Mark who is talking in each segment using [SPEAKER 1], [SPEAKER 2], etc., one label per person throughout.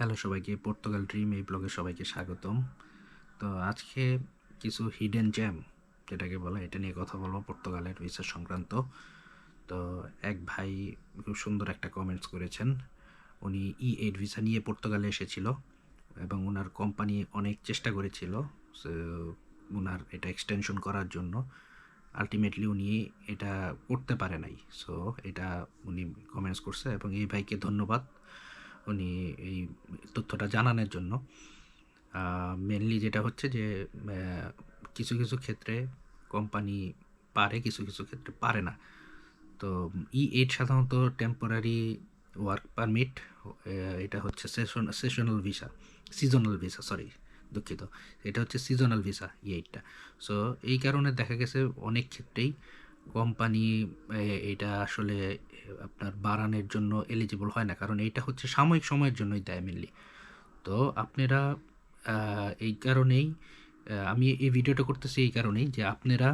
[SPEAKER 1] Hello সবাইকে, Portugal dream এই ব্লগে সবাইকে স্বাগতম। তো আজকে কিছু হিডেন জ্যাম যেটাকে বলে, এটা নিয়ে কথা বলব পর্তুগালের ভিসা সংক্রান্ত। তো এক ভাই খুব সুন্দর একটা কমেন্টস করেছেন। উনি ই এইট ভিসা নিয়ে পর্তুগালে এসেছিল এবং ওনার কোম্পানি অনেক চেষ্টা করেছিল ওনার এটা এক্সটেনশন করার জন্য। আলটিমেটলি উনি এটা করতে পারে নাই সো এটা উনি কমেন্টস করছে এবং এই ভাইকে ধন্যবাদ। উনি এই তথ্যটা জানানোর জন্য। মেনলি যেটা হচ্ছে যে কিছু কিছু ক্ষেত্রে কোম্পানি পারে, কিছু কিছু ক্ষেত্রে পারে না। তো ই এইট সাধারণত টেম্পোরারি ওয়ার্ক পারমিট এটা হচ্ছে session sessional visa seasonal visa sorry দুঃখিত। এটা হচ্ছে সিজনাল ভিসা ই এইটটা সো এই কারণে দেখা গেছে অনেক ক্ষেত্রেই কোম্পানি এটা আসলে আপনার বাড়ানোর জন্য এলিজিবল হয় না। কারণ এইটা হচ্ছে সাময়িক সময়ের জন্যই দেয় মেনলি তো আপনারা এই কারণেই আমি এই ভিডিওটা করতেছি এই কারণেই যে আপনারা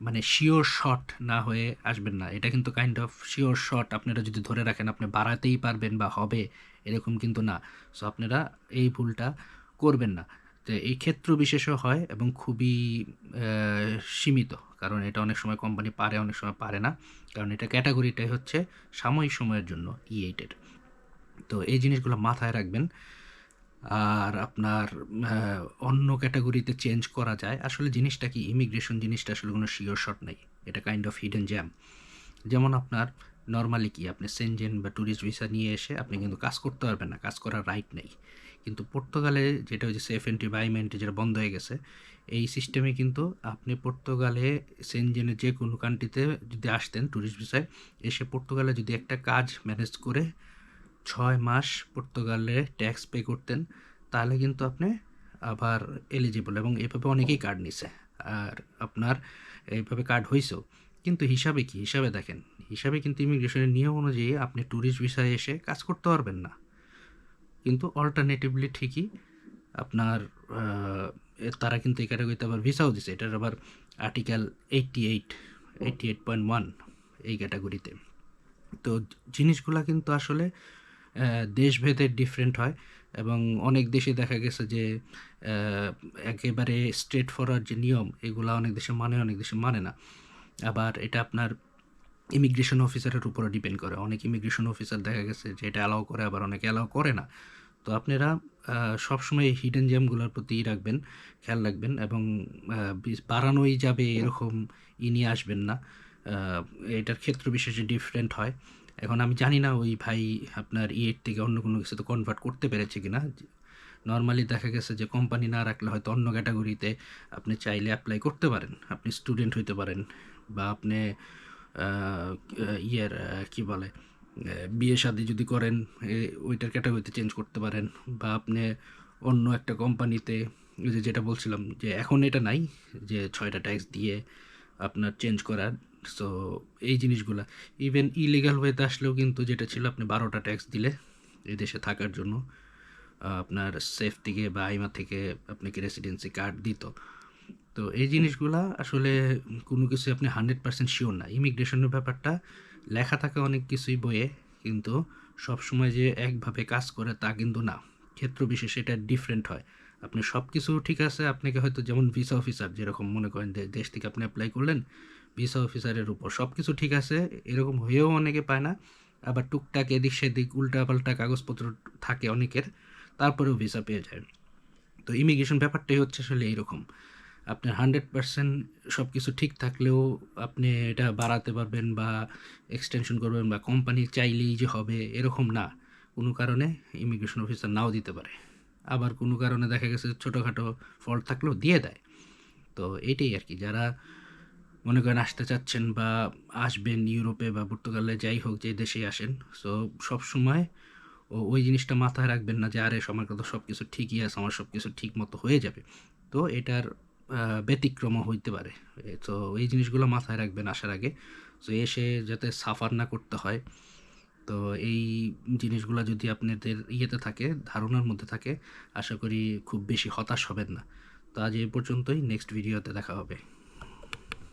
[SPEAKER 1] মানে শিওর শট না হয়ে আসবেন না। এটা কিন্তু কাইন্ড অফ শিওর শট আপনারা যদি ধরে রাখেন, আপনি বাড়াতেই পারবেন বা হবে, এরকম কিন্তু না। সো আপনারা এই ভুলটা করবেন না। তো এই ক্ষেত্র বিশেষও হয় এবং খুবই সীমিত। কারণ এটা অনেক সময় কোম্পানি পারে, অনেক সময় পারে না। কারণ এটা ক্যাটাগরিটাই হচ্ছে সাময়িক সময়ের জন্য ই এইটের তো এই জিনিসগুলো মাথায় রাখবেন। আর আপনার অন্য ক্যাটাগরিতে চেঞ্জ করা যায়। আসলে জিনিসটা কি? ইমিগ্রেশন জিনিসটা আসলে কোনো শিওর শট নেই। এটা কাইন্ড অফ হিডেন জ্যাম যেমন আপনার নর্মালি কি? আপনি সেনজেন বা ট্যুরিস্ট ভিসা নিয়ে এসে আপনি কিন্তু কাজ করতে পারবেন না। কাজ করার রাইট নেই। কিন্তু পর্তুগালে যেটা হচ্ছে সেফ এন্ট্রি বাইমেন্ট্রি যেটা বন্ধ হয়ে গেছে, এই সিস্টেমে কিন্তু আপনি পর্তুগালে সেনজেনের যে কোনো কান্ট্রিতে যদি আসতেন ট্যুরিস্ট ভিসায় এসে পর্তুগালে যদি একটা কাজ ম্যানেজ করে ছয় মাস পর্তুগালে ট্যাক্স পে করতেন, তাহলে কিন্তু আপনি আবার এলিজিবল এবং এভাবে অনেকেই কার্ড নিছে। আর আপনার এইভাবে কার্ড হয়েছেও কিন্তু হিসাবে কি? হিসাবে দেখেন, হিসাবে কিন্তু ইমিগ্রেশনের নিয়ম অনুযায়ী আপনি ট্যুরিস্ট ভিসায় এসে কাজ করতে পারবেন না। কিন্তু অল্টারনেটিভলি ঠিকই আপনার তারা কিন্তু এই ক্যাটাগরিতে আবার ভিসাও দিছে। এটার আবার article eighty eight eighty eight point one এই ক্যাটাগরিতে তো জিনিসগুলা কিন্তু আসলে দেশভেদে ডিফারেন্ট হয় এবং অনেক দেশে দেখা গেছে যে একেবারে স্ট্রেট ফরওয়ার্ড যে নিয়ম, এগুলা অনেক দেশে মানে অনেক দেশে মানে না। আবার এটা আপনার ইমিগ্রেশন অফিসারের উপরে ডিপেন্ড করে। অনেক ইমিগ্রেশন অফিসার দেখা গেছে যে এটা অ্যালাউ করে, আবার অনেকে অ্যালাউ করে না। তো আপনারা সবসময় হিডেন জ্যামগুলোর প্রতি রাখবেন, খেয়াল রাখবেন এবং বাড়ানোই যাবে এরকম ই নিয়ে আসবেন না। এটার ক্ষেত্র বিশেষে ডিফারেন্ট হয়। এখন আমি জানি না ওই ভাই আপনার ইয়ের থেকে অন্য কোনো কিছুতে কনভার্ট করতে পেরেছে কিনা। নর্মালি দেখা গেছে যে কোম্পানি না রাখলে হয়তো অন্য ক্যাটাগরিতে আপনি চাইলে অ্যাপ্লাই করতে পারেন। আপনি স্টুডেন্ট হইতে পারেন বা আপনি ইয়ের কি বলে বিয়ে শাদি যদি করেন ওইটার ক্যাটাগরিতে চেঞ্জ করতে পারেন। বা আপনি অন্য একটা কোম্পানিতে যে যেটা বলছিলাম যে এখন এটা নাই, যে ছয়টা ট্যাক্স দিয়ে আপনার চেঞ্জ করার সো এই জিনিসগুলা ইভেন ইলিগাল ওয়েতে আসলেও কিন্তু যেটা ছিল, আপনি বারোটা ট্যাক্স দিলে এই দেশে থাকার জন্য আপনার সেফ থেকে বা আইমা থেকে আপনাকে রেসিডেন্সি কার্ড দিত। তো এই জিনিসগুলা আসলে কোনো কিছু আপনি হান্ড্রেড পার্সেন্ট শিওর না। ইমিগ্রেশনের ব্যাপারটা, লেখা থাকে অনেক কিছুই বইয়ে, কিন্তু সব সময় যে একভাবে কাজ করে তা কিন্তু না। ক্ষেত্র বিশেষে এটা ডিফারেন্ট হয়। আপনি সব কিছু ঠিক আছে, আপনাকে হয়তো যেমন ভিসা অফিসার যেরকম মনে করেন দেশ থেকে আপনি অ্যাপ্লাই করলেন ভিসা অফিসারের উপর সব কিছু ঠিক আছে, এরকম হয়েও অনেকে পায় না। আবার টুকটাক এদিক সেদিক উল্টাপাল্টা কাগজপত্র থাকে অনেকের, তারপরেও ভিসা পেয়ে যায়। তো ইমিগ্রেশন ব্যাপারটাই হচ্ছে আসলে এইরকম। আপনার হান্ড্রেড পার্সেন্ট সব কিছু ঠিক থাকলেও আপনি এটা বাড়াতে পারবেন বা এক্সটেনশন করবেন বা কোম্পানি চাইলেই যে হবে এরকম না। কোনো কারণে ইমিগ্রেশন অফিসার নাও দিতে পারে। আবার কোনো কারণে দেখা গেছে ছোটোখাটো ফল্ট থাকলেও দিয়ে দেয়। তো এটাই আর কি। যারা মনে করেন আসতে চাচ্ছেন বা আসবেন ইউরোপে বা পর্তুগালে, যাই হোক যে দেশে আসেন সো সব সময় ও ওই জিনিসটা মাথায় রাখবেন না যে আরে আমার কথা সব কিছু ঠিকই আছে, আমার সব কিছু ঠিক মতো হয়ে যাবে। তো এটার ব্যতিক্রমও হইতে পারে। তো এই জিনিসগুলো মাথায় রাখবেন আসার আগে। তো এসে যাতে সাফার না করতে হয়, তো এই জিনিসগুলো যদি আপনাদের ইয়েতে থাকে, ধারণার মধ্যে থাকে, আশা করি খুব বেশি হতাশ হবেন না। তো আজ এই পর্যন্তই, নেক্সট ভিডিওতে দেখা হবে।